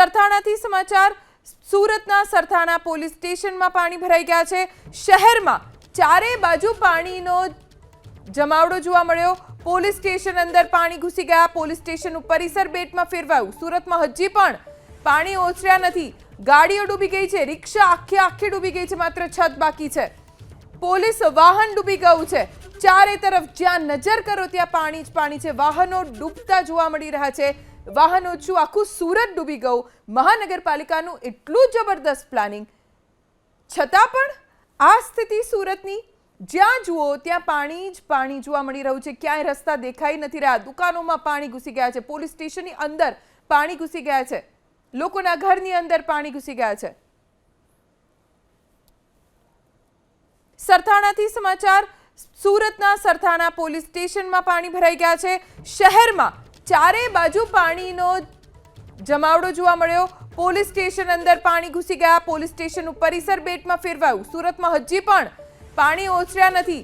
સરથાણાથી સમાચાર. સુરતના સરથાણા પોલીસ સ્ટેશનમાં પાણી ભરાઈ ગયા છે. શહેરમાં ચારે બાજુ પાણીનો જમાવડો જોવા મળ્યો. પોલીસ સ્ટેશન અંદર પાણી ઘૂસી ગયા. પોલીસ સ્ટેશનનું પરિસર બેટમાં ફેરવાયું. સુરતમાં હજી પણ પાણી ઓસર્યા નથી. ગાડીઓ ડૂબી ગઈ છે. રિક્ષા આખી આખી ડૂબી ગઈ છે. માત્ર છત બાકી છે. પોલીસ વાહન ડૂબી ગયું છે. ચારે તરફ જ્યાં નજર કરો ત્યાં પાણી જ પાણી છે. વાહનો ડૂબતા જોવા મળી રહ્યા છે. વાહનો છું, આખું સુરત ડૂબી ગયું. મહાનગરપાલિકાનું એટલું જબરદસ્ત પ્લાનિંગ. છતાં પણ આ સ્થિતિ સુરતની, જ્યાં જુઓ ત્યાં પાણી જ પાણી જોવા મળી રહ્યું છે. ક્યાંય રસ્તા દેખાઈ નથી રહ્યા. દુકાનોમાં પાણી ઘૂસી ગયા છે. પોલીસ સ્ટેશનની અંદર પાણી ઘૂસી ગયા છે. લોકોના ઘરની અંદર પાણી ઘૂસી ગયા છે. સરથાણાથી સમાચાર સુરતના સરથાણા પોલીસ સ્ટેશનમાં પાણી ભરાઈ ગયા છે. શહેરમાં ચારે બાજુ પાણીનો જમાવડો જોવા મળ્યો. પોલીસ સ્ટેશન અંદર પાણી ઘૂસી ગયા. પોલીસ સ્ટેશનનું પરિસર બેટમાં ફેરવાયું. સુરતમાં હજી પણ પાણી ઓસર્યા નથી.